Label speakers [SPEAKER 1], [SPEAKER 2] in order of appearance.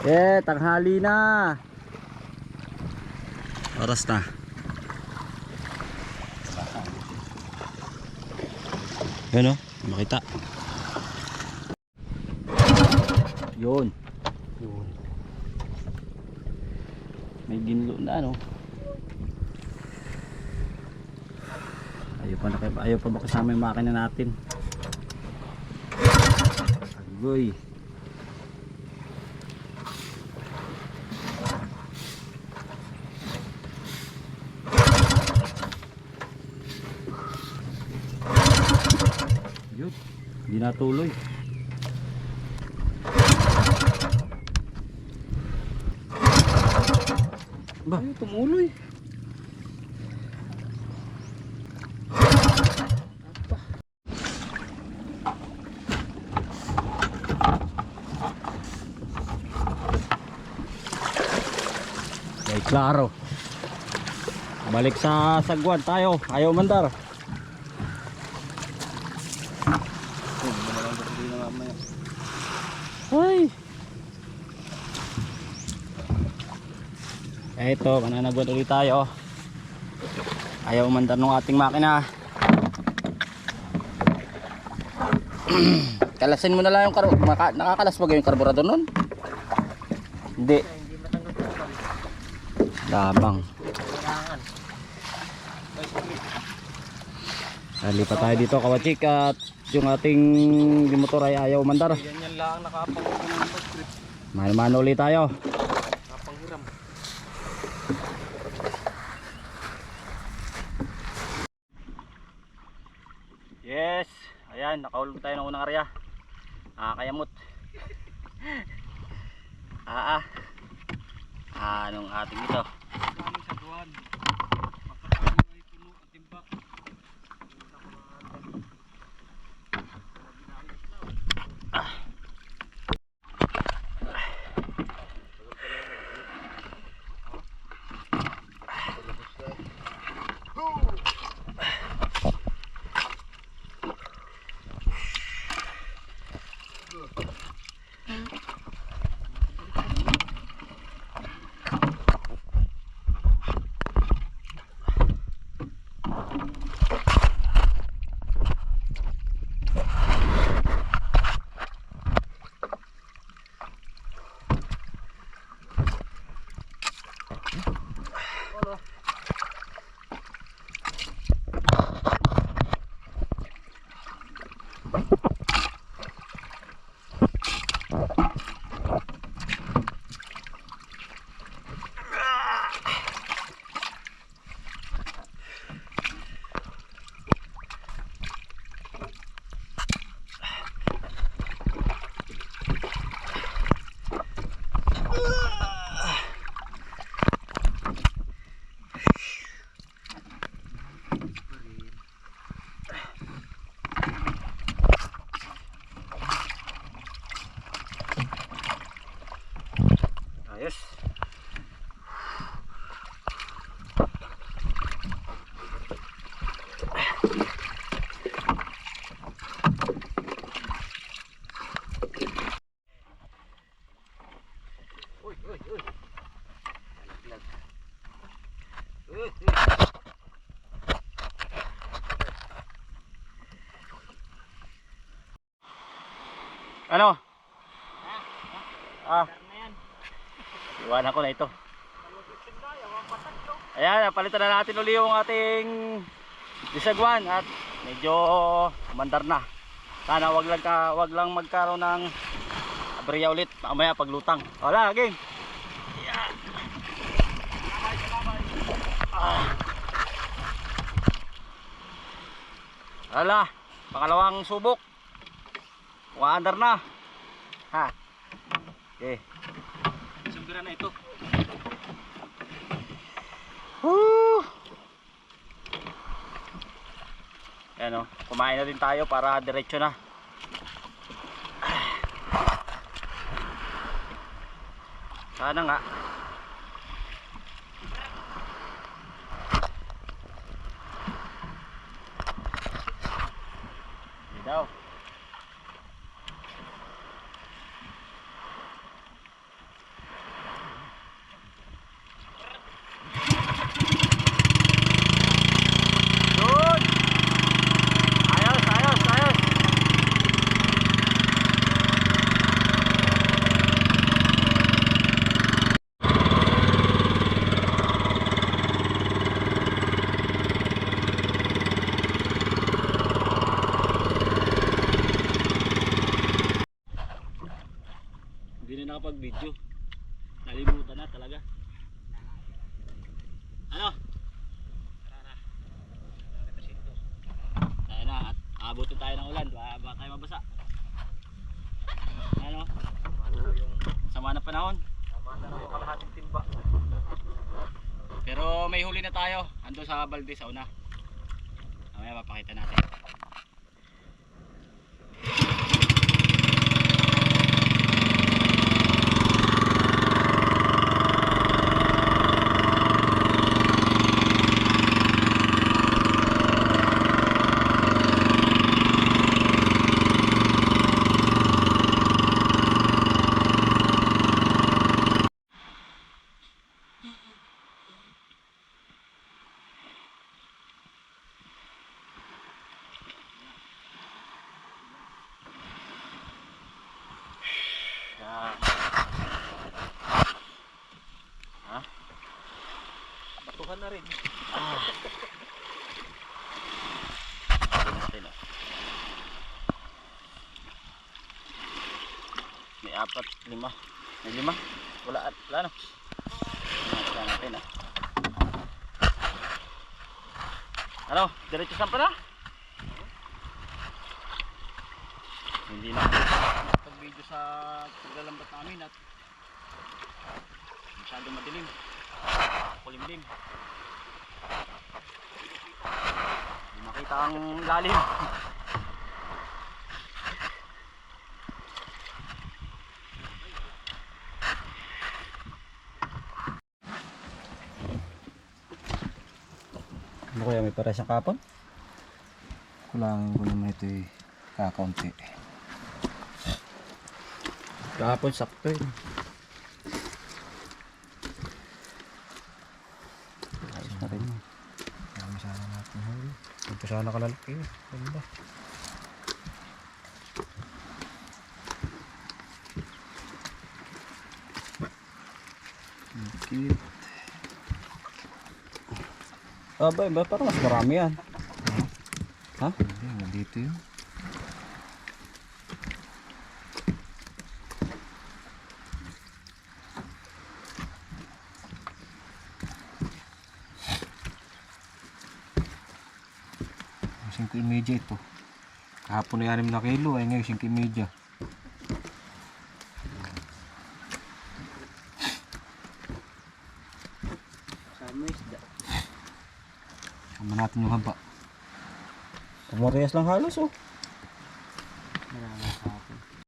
[SPEAKER 1] Eh, tanghali na. Oras na. Yan o, makita. Yun. Yun. May ginlo na ano. Ayaw pa, na, ayaw pa ba kasama yung makina natin? Agoy. Yun. Hindi natuloy. Ba? Ay, tumuloy. Okay, klaro. Balik sa sagwan tayo. Ayaw mandar. Ay. Ito, mananagwan ulit tayo. Ayaw umandar ng ating makina. Kalasin mo na lang yung karo maka, nakakalas ba yung karburador nun? Hindi. Labang. Lipat tayo dito kawachik at yung ating motor ay ayaw umandar.
[SPEAKER 2] Yan yan lang nakapangunan ng.
[SPEAKER 1] Mahal-mahal ulit tayo. Ayan, nakahulog tayo ng unang area. Ah, kayamot. ah, ah. Anong ating ito? Ano? Ah. Iwanan ko na ito. Ayan, palitan na natin uli yung ating disagwan at medyo mandar na. Sana wag lang ka, wag lang magkaroon ng aberya ulit mamaya paglutang. Wala, game. Yeah. Ah. Wala, pangalawang subok. Umaandar na. Ha. Okay.
[SPEAKER 2] Bira na ito.
[SPEAKER 1] Woo! Ayan o, kumain na din tayo para diretso na. Sana nga. Na talaga. Ano? Tayo na at abutin tayo ng ulan. Baka, baka tayo mabasa. Ano? Sama na panahon.
[SPEAKER 2] Tama na yung kalahating timba.
[SPEAKER 1] Pero may huli na tayo. Ando sa balde sa una. Mamaya mapakita natin. Yan. Ha?
[SPEAKER 2] Batuhan na rin.
[SPEAKER 1] Ah. Natin ah. May apat, lima. May lima? Wala, wala no? Tingnan natin ah. Ano? Diretso saan pa na? Hindi na pag-video sa paglalambat namin at masyadong madilim. Kulimlim. Hindi makita ang lalim. Ano kaya may para siyang kapon?
[SPEAKER 2] Kulangin ko naman ito eh. Kakaunti.
[SPEAKER 1] Kapon sakto yun. Ayos na rin.
[SPEAKER 2] Marami sana natin.
[SPEAKER 1] Ito sana kalalaki. Ganda.
[SPEAKER 2] Cute.
[SPEAKER 1] Aba, iba parang mas marami yan. Ha?
[SPEAKER 2] Hindi, nandito yun. Ang 5.30 ito. Kahapon na 6 na kilo, ay ngayon 5.30.
[SPEAKER 1] Sama
[SPEAKER 2] natin yung haba.
[SPEAKER 1] Pumarias lang halos oh.